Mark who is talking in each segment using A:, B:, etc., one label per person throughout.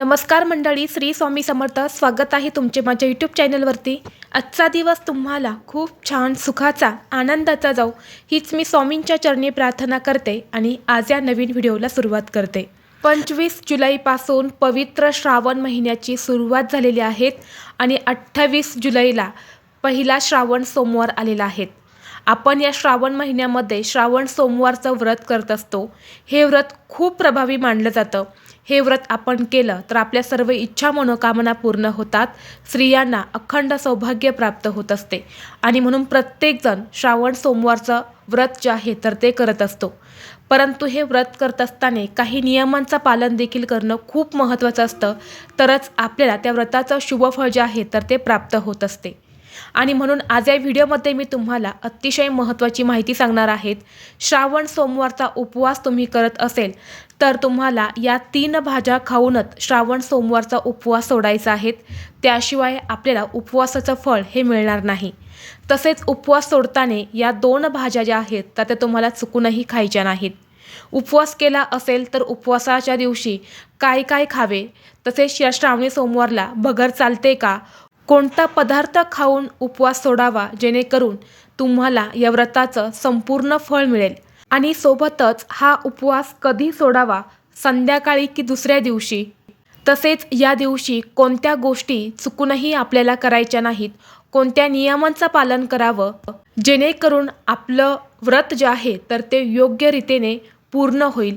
A: नमस्कार मंडळी श्री स्वामी समर्थ. स्वागत आहे तुमचे माझ्या यूट्यूब चॅनलवरती आजचा दिवस तुम्हाला खूप छान सुखाचा आनंदाचा जाऊ हीच मी स्वामींच्या चरणी प्रार्थना करते आणि आज या नवीन व्हिडिओला सुरुवात करते. पंचवीस जुलैपासून पवित्र श्रावण महिन्याची सुरुवात झालेली आहेत आणि अठ्ठावीस जुलैला पहिला श्रावण सोमवार आलेला आहेत आपण या श्रावण महिन्यामध्ये श्रावण सोमवारचं व्रत करत असतो. हे व्रत खूप प्रभावी मानलं जातं. हे व्रत आपण केलं तर आपल्या सर्व इच्छा मनोकामना पूर्ण होतात. स्त्रियांना अखंड सौभाग्य प्राप्त होत असते. आणि म्हणून प्रत्येकजण श्रावण सोमवारचं व्रत जे आहे तर ते करत असतो. परंतु हे व्रत करत असताना काही नियमांचं पालन देखील करणं खूप महत्त्वाचं असतं. तरच आपल्याला त्या व्रताचं शुभफळ जे आहे तर ते प्राप्त होत असते. आणि म्हणून आज या व्हिडिओमध्ये मी तुम्हाला अतिशय महत्त्वाची माहिती सांगणार आहेत. श्रावण सोमवारचा उपवास तुम्ही करत असेल तर तुम्हाला या तीन भाज्या खाऊनच श्रावण सोमवारचा उपवास सोडायचा आहेत त्याशिवाय आपल्याला उपवासाचं फळ हे मिळणार नाही. तसेच उपवास सोडताना या दोन भाज्या ज्या आहेत तर त्या तुम्हाला चुकूनही खायच्या नाहीत. उपवास केला असेल तर उपवासाच्या दिवशी काय काय खावे? तसेच या श्रावणी सोमवारला भगर चालते का? कोणता पदार्थ खाऊन उपवास सोडावा जेणेकरून तुम्हाला या व्रताचं संपूर्ण फळ मिळेल. आणि सोबतच हा उपवास कधी सोडावा? संध्याकाळी की दुसऱ्या दिवशी? तसेच या दिवशी कोणत्या गोष्टी चुकूनही आपल्याला करायच्या नाहीत? कोणत्या नियमांचं पालन करावं? जेणेकरून आपलं व्रत जे आहे तर ते योग्य रीतीने पूर्ण होईल.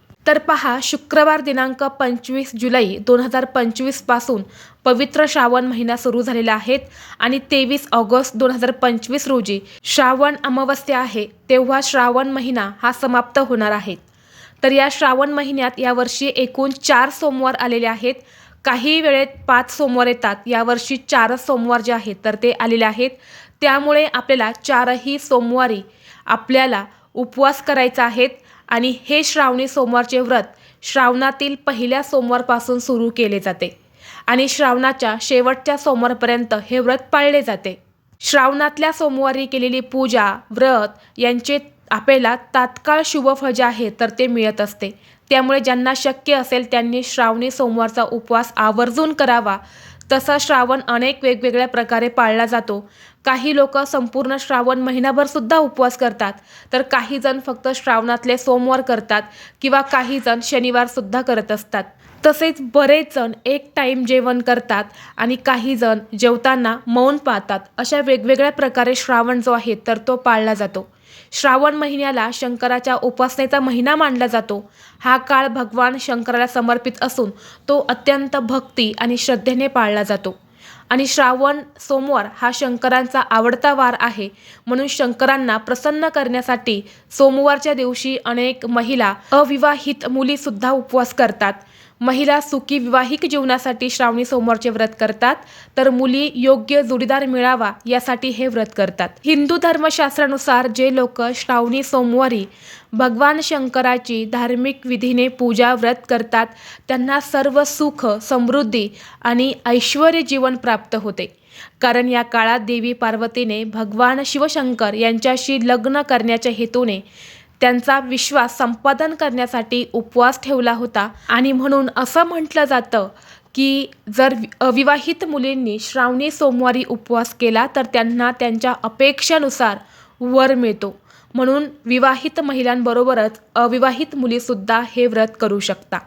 A: तर पहा शुक्रवार दिनांक पंचवीस जुलै दोन हजार पंचवीसपासून पवित्र श्रावण महिना सुरू झालेला आहेत आणि तेवीस ऑगस्ट दोन हजार पंचवीस रोजी श्रावण अमावस्या आहे तेव्हा श्रावण महिना हा समाप्त होणार आहे. तर या श्रावण महिन्यात यावर्षी एकूण चार सोमवार आलेले आहेत. काही वेळेत पाच सोमवार येतात यावर्षी चारच सोमवार जे आहेत तर ते आलेले आहेत. त्यामुळे आपल्याला चारही सोमवारी आपल्याला उपवास करायचा आहेत आणि हे श्रावणी सोमवारचे व्रत श्रावणातील पहिल्या सोमवारपासून सुरू केले जाते आणि श्रावणाच्या शेवटच्या सोमवारपर्यंत हे व्रत पाळले जाते. श्रावणातल्या सोमवारी केलेली पूजा व्रत यांचे आपल्याला तात्काळ शुभफळ जे आहे तर ते मिळत असते. त्यामुळे ज्यांना शक्य असेल त्यांनी श्रावणी सोमवारचा उपवास आवर्जून करावा. तसा श्रावण अनेक वेगवेगळ्या प्रकारे पाळला जातो. काही लोक संपूर्ण श्रावण महिनाभर सुद्धा उपवास करतात. तर काही जण फक्त श्रावणातले सोमवार करतात किंवा काही जण शनिवार सुद्धा करत असतात. तसेच बरेच जण एक टाईम जेवण करतात आणि काही जण जेवताना मौन पाळतात. अशा वेगवेगळ्या प्रकारे श्रावण जो आहे तर तो पाळला जातो. श्रावण महिन्याला शंकराच्या उपासनेचा महिना मानला जातो. हा काळ भगवान शंकराला समर्पित असून तो अत्यंत भक्ती आणि श्रद्धेने पाळला जातो. आणि श्रावण सोमवार हा शंकरांचा आवडता वार आहे. म्हणून शंकरांना प्रसन्न करण्यासाठी सोमवारच्या दिवशी अनेक महिला अविवाहित मुलीसुद्धा उपवास करतात. महिला सुखी विवाहिक जीवनासाठी श्रावणी सोमवारचे व्रत करतात तर मुली योग्य जोडीदार मिळावा यासाठी हे व्रत करतात. हिंदू धर्मशास्त्रानुसार जे लोक श्रावणी सोमवारी भगवान शंकराची धार्मिक विधीने पूजा व्रत करतात त्यांना सर्व सुख समृद्धी आणि ऐश्वर जीवन प्राप्त होते. कारण या काळात देवी पार्वतीने भगवान शिवशंकर यांच्याशी लग्न करण्याच्या हेतूने त्यांचा विश्वास संपादन करण्यासाठी उपवास ठेवला होता. आणि म्हणून असं म्हटलं जातं की जर अविवाहित मुलींनी श्रावणी सोमवारी उपवास केला तर त्यांना त्यांच्या अपेक्षेनुसार वर मिळतो. म्हणून विवाहित महिलांबरोबरच अविवाहित मुलीसुद्धा हे व्रत करू शकता.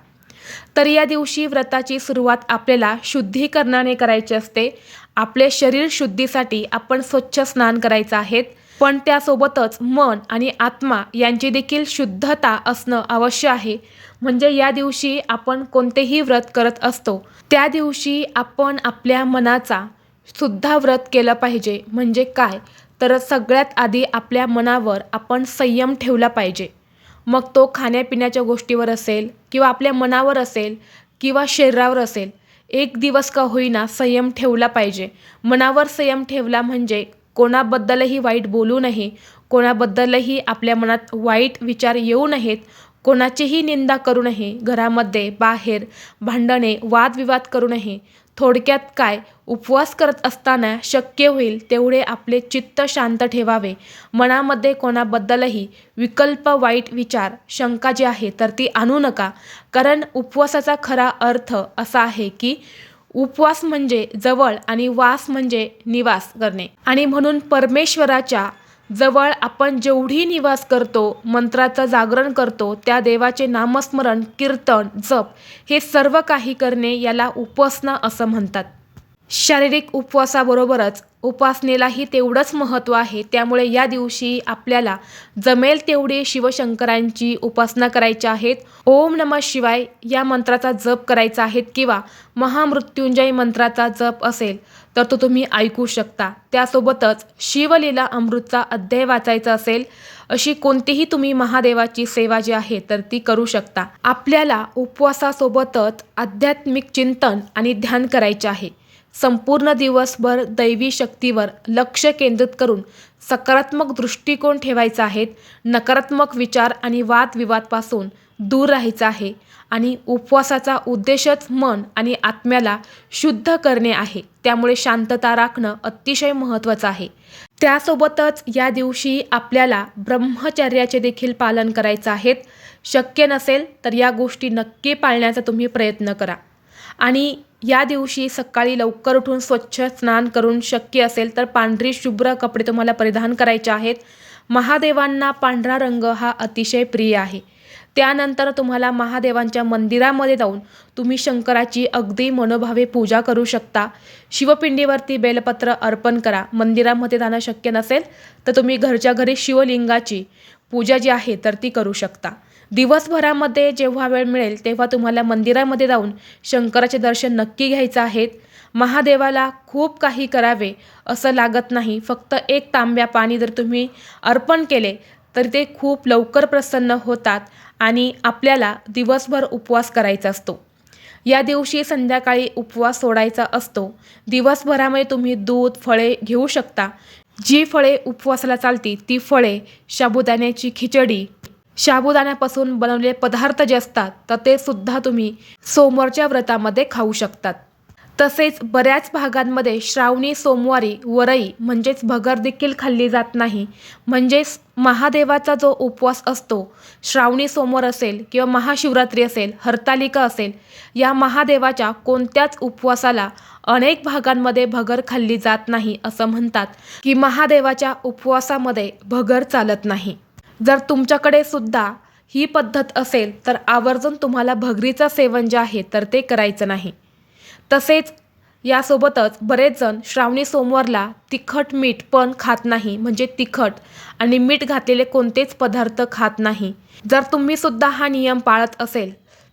A: तर या दिवशी व्रताची सुरुवात आपल्याला शुद्धीकरणाने करायची असते. आपले शरीर शुद्धीसाठी आपण स्वच्छ स्नान करायचं आहेत. पण त्यासोबतच मन आणि आत्मा यांची देखील शुद्धता असणं आवश्यक आहे. म्हणजे या दिवशी आपण कोणतेही व्रत करत असतो त्या दिवशी आपण आपल्या मनाचा सुद्धा व्रत केलं पाहिजे. म्हणजे काय? तर सगळ्यात आधी आपल्या मनावर आपण संयम ठेवला पाहिजे. मग तो खाण्यापिण्याच्या गोष्टीवर असेल किंवा आपल्या मनावर असेल किंवा शरीरावर असेल एक दिवस का होईना संयम ठेवला पाहिजे. मनावर संयम ठेवला म्हणजे कोणाबद्दलही वाईट बोलू नये कोणाबद्दलही आपल्या मनात वाईट विचार येऊ नयेत कोणाचीही निंदा करू नये घरामध्ये बाहेर भांडणे वादविवाद करू नये. थोडक्यात काय उपवास करत असताना शक्य होईल तेवढे आपले चित्त शांत ठेवावे. मनामध्ये कोणाबद्दलही विकल्प वाईट विचार शंका जी आहे तर ती आणू नका. कारण उपवासाचा खरा अर्थ असा आहे की उपवास म्हणजे जवळ आणि वास म्हणजे निवास करणे. आणि म्हणून परमेश्वराच्या जवळ आपण जेवढी निवास करतो मंत्राचं जागरण करतो त्या देवाचे नामस्मरण कीर्तन जप हे सर्व काही करणे याला उपासना असं म्हणतात. शारीरिक उपवासाबरोबरच उपासनेलाही तेवढंच महत्त्व आहे. त्यामुळे या दिवशी आपल्याला जमेल तेवढी शिवशंकरांची उपासना करायची आहेत. ओम नमः शिवाय या मंत्राचा जप करायचा आहे किंवा महामृत्युंजय मंत्राचा जप असेल तर तो तुम्ही ऐकू शकता. त्यासोबतच शिवलीला अमृतचा अध्याय वाचायचा असेल अशी कोणतीही तुम्ही महादेवाची सेवा जी आहे तर ती करू शकता. आपल्याला उपवासासोबतच आध्यात्मिक चिंतन आणि ध्यान करायचे आहे. संपूर्ण दिवसभर दैवी शक्तीवर लक्ष केंद्रित करून सकारात्मक दृष्टिकोन ठेवायचा आहे नकारात्मक विचार आणि वादविवादपासून दूर राहायचं आहे आणि उपवासाचा उद्देशच मन आणि आत्म्याला शुद्ध करणे आहे. त्यामुळे शांतता राखणं अतिशय महत्त्वाचं आहे. त्यासोबतच या दिवशी आपल्याला ब्रह्मचर्याचे देखील पालन करायचं आहेत. शक्य नसेल तर या गोष्टी नक्की पाळण्याचा तुम्ही प्रयत्न करा. आणि या दिवशी सकाळी लवकर उठून स्वच्छ स्नान करून शक्य असेल तर पांढरी शुभ्र कपडे तुम्हाला परिधान करायचे आहेत. महादेवांना पांढरा रंग हा अतिशय प्रिय आहे. त्यानंतर तुम्हाला महादेवांच्या मंदिरामध्ये जाऊन तुम्ही शंकराची अगदी मनोभावे पूजा करू शकता. शिवपिंडीवरती बेलपत्र अर्पण करा. मंदिरामध्ये जाणं शक्य नसेल तर तुम्ही घरच्या घरी शिवलिंगाची पूजा जी आहे तर ती करू शकता. दिवसभरामध्ये जेव्हा वेळ मिळेल तेव्हा तुम्हाला मंदिरामध्ये जाऊन शंकराचे दर्शन नक्की घ्यायचं आहेत महादेवाला खूप काही करावे असं लागत नाही. फक्त एक तांब्या पाणी जर तुम्ही अर्पण केले तर ते खूप लवकर प्रसन्न होतात आणि आपल्याला दिवसभर उपवास करायचा असतो. या दिवशी संध्याकाळी उपवास सोडायचा असतो. दिवसभरामध्ये तुम्ही दूध फळे घेऊ शकता. जी फळे उपवासाला चालती ती फळे साबुदाण्याची खिचडी साबुदाण्यापासून बनवलेले पदार्थ जे असतात तर ते सुद्धा तुम्ही सोमवारच्या व्रतामध्ये खाऊ शकतात. तसेच बऱ्याच भागांमध्ये श्रावणी सोमवारी वरई म्हणजेच भगर देखील खाल्ली जात नाही. म्हणजेच महादेवाचा जो उपवास असतो श्रावणी सोमवार असेल किंवा महाशिवरात्री असेल हरतालिका असेल या महादेवाच्या कोणत्याच उपवासाला अनेक भागांमध्ये भगर खाल्ली जात नाही असं म्हणतात की महादेवाच्या उपवासामध्ये भगर चालत नाही. जर तुमच्याकडे सुद्धा ही पद्धत असेल तर आवर्जून तुम्हाला भगरीचं सेवन जे आहे तर ते करायचं नाही. तसेच यासोबतच बरेच जण श्रावणी सोमवारला तिखट मीठ पण खात नाही म्हणजे तिखट आणि मीठ घातलेले कोणतेच पदार्थ खात नाही. जर तुम्ही सुद्धा हा नियम पाळत असेल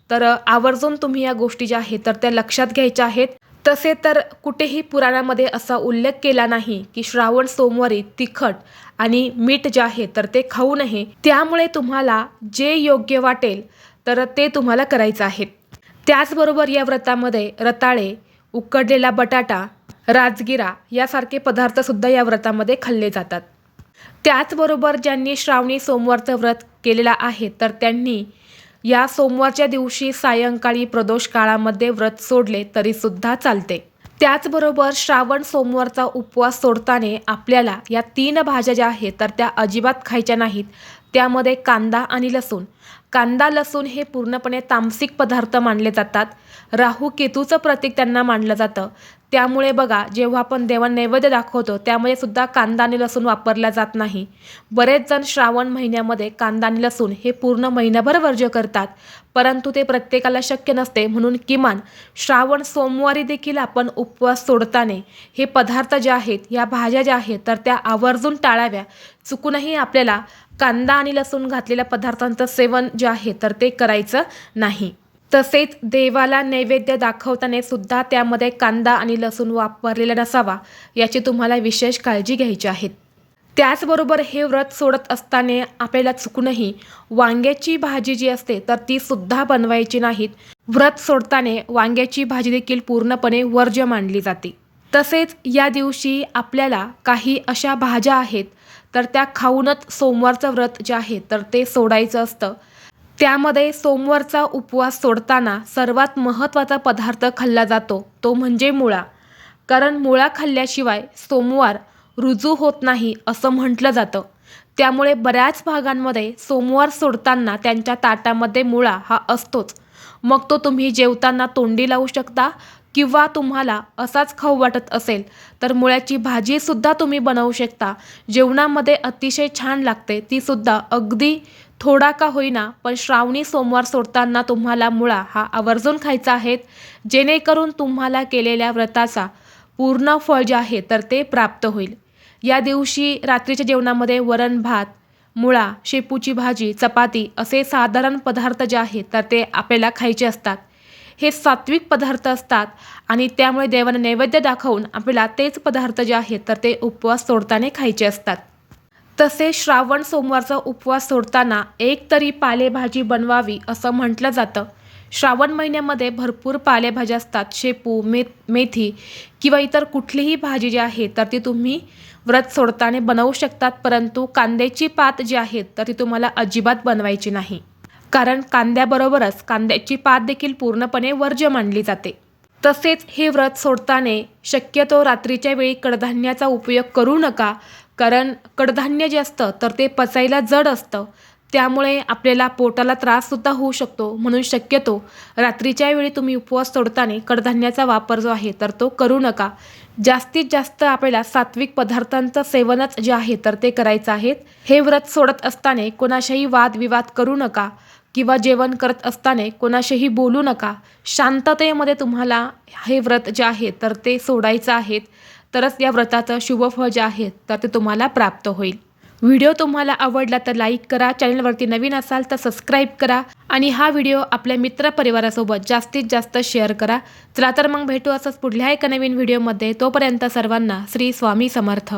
A: तर आवर्जून तुम्ही या गोष्टी ज्या आहेत तर त्या लक्षात घ्यायच्या आहेत. तसे तर कुठेही पुराणामध्ये असा उल्लेख केला नाही की श्रावण सोमवारी तिखट आणि मीठ जे आहे तर ते खाऊ नये. त्यामुळे तुम्हाला जे योग्य वाटेल तर ते तुम्हाला करायचं आहे. त्याचबरोबर या व्रतामध्ये रताळे उकडलेला बटाटा राजगिरा यासारखे पदार्थसुद्धा या व्रतामध्ये खाल्ले जातात. त्याचबरोबर ज्यांनी श्रावणी सोमवारचं व्रत केलेलं आहे तर त्यांनी या सोमवारच्या दिवशी सायंकाळी प्रदोष काळामध्ये व्रत सोडले तरीसुद्धा चालते. त्याचबरोबर श्रावण सोमवारचा उपवास सोडताना आपल्याला या तीन भाज्या ज्या आहेत तर त्या अजिबात खायच्या नाहीत. त्यामध्ये कांदा आणि लसूण. कांदा लसूण हे पूर्णपणे तामसिक पदार्थ मानले जातात. राहू केतूचं प्रतीक त्यांना मानलं जातं. त्यामुळे बघा जेव्हा आपण देवा नैवेद्य दाखवतो त्यामध्ये सुद्धा कांदा आणि लसूण वापरला जात नाही. बरेच जण श्रावण महिन्यामध्ये कांदा आणि लसूण हे पूर्ण महिनाभर वर्ज्य करतात परंतु ते प्रत्येकाला शक्य नसते. म्हणून किमान श्रावण सोमवारी देखील आपण उपवास सोडताना हे पदार्थ जे आहेत या भाज्या ज्या आहेत तर त्या आवर्जून टाळाव्या. चुकूनही आपल्याला कांदा आणि लसूण घातलेल्या पदार्थांचं सेवन जे आहे तर ते करायचं नाही. तसेच देवाला नैवेद्य दाखवताना सुद्धा त्यामध्ये कांदा आणि लसूण वापरलेला नसावा याची तुम्हाला विशेष काळजी घ्यायची आहे. त्याचबरोबर हे व्रत सोडत असताना आपल्याला चुकूनही वांग्याची भाजी जी असते तर ती सुद्धा बनवायची नाहीत. व्रत सोडताना वांग्याची भाजी देखील पूर्णपणे वर्ज्य मानली जाते. तसेच या दिवशी आपल्याला काही अशा भाज्या आहेत तर त्या खाऊनच सोमवारचं व्रत जे आहे तर ते सोडायचं असतं. त्यामध्ये सोमवारचा उपवास सोडताना सर्वात महत्त्वाचा पदार्थ खाल्ला जातो तो म्हणजे मुळा. कारण मुळा खाल्ल्याशिवाय सोमवार रुजू होत नाही असं म्हटलं जातं. त्यामुळे बऱ्याच भागांमध्ये सोमवार सोडताना त्यांच्या ताटामध्ये मुळा हा असतोच. मग तो तुम्ही जेवताना तोंडी लावू शकता किंवा तुम्हाला असाच खाऊ वाटत असेल तर मुळ्याची भाजीसुद्धा तुम्ही बनवू शकता. जेवणामध्ये अतिशय छान लागते तीसुद्धा अगदी थोडा का होईना पण श्रावणी सोमवार सोडताना तुम्हाला मुळा हा आवर्जून खायचा आहेत जेणेकरून तुम्हाला केलेल्या व्रताचा पूर्ण फळ जे आहे तर ते प्राप्त होईल. या दिवशी रात्रीच्या जेवणामध्ये वरण भात मुळा शेपूची भाजी चपाती असे साधारण पदार्थ जे आहेत तर ते आपल्याला खायचे असतात. हे सात्विक पदार्थ असतात आणि त्यामुळे देवाने नैवेद्य दाखवून आपल्याला तेच पदार्थ जे आहेत तर ते उपवास सोडताना खायचे असतात. तसे श्रावण सोमवारचा उपवास सोडताना एक तरी पालेभाजी बनवावी असं म्हटलं जातं. श्रावण महिन्यामध्ये भरपूर पालेभाज्या असतात. शेपू मे मेथी किंवा इतर कुठलीही भाजी जी आहे तर ती तुम्ही व्रत सोडताना बनवू शकतात. परंतु कांद्याची पात जी आहे तर ती तुम्हाला अजिबात बनवायची नाही. कारण कांद्याबरोबरच कांद्याची पात देखील पूर्णपणे वर्ज्य मानली जाते. तसेच हे व्रत सोडताना शक्यतो रात्रीच्या वेळी कडधान्याचा उपयोग करू नका कारण कडधान्य जे असतं तर ते पचायला जड असतं. त्यामुळे आपल्याला पोटाला त्राससुद्धा होऊ शकतो. म्हणून शक्यतो रात्रीच्या वेळी तुम्ही उपवास सोडताना कडधान्याचा वापर जो आहे तर तो करू नका. जास्तीत जास्त आपल्याला सात्विक पदार्थांचं सेवनच जे आहे तर ते करायचं आहे. हे व्रत सोडत असताना कोणाशाही वादविवाद करू नका. किंवा जेवण करत असताना कोणाशीही बोलू नका. शांततेमध्ये तुम्हाला हे व्रत जे आहे तर ते सोडायचं आहेत तरच या व्रताचं शुभफळ जे आहे तर ते तुम्हाला प्राप्त होईल. व्हिडिओ तुम्हाला आवडला तर लाईक करा चॅनलवरती नवीन असाल तर सबस्क्राईब करा आणि हा व्हिडिओ आपल्या मित्रपरिवारासोबत जास्तीत जास्त शेअर करा. चला तर मग भेटू असंच पुढल्या एका नवीन व्हिडिओमध्ये. तोपर्यंत सर्वांना श्री स्वामी समर्थ.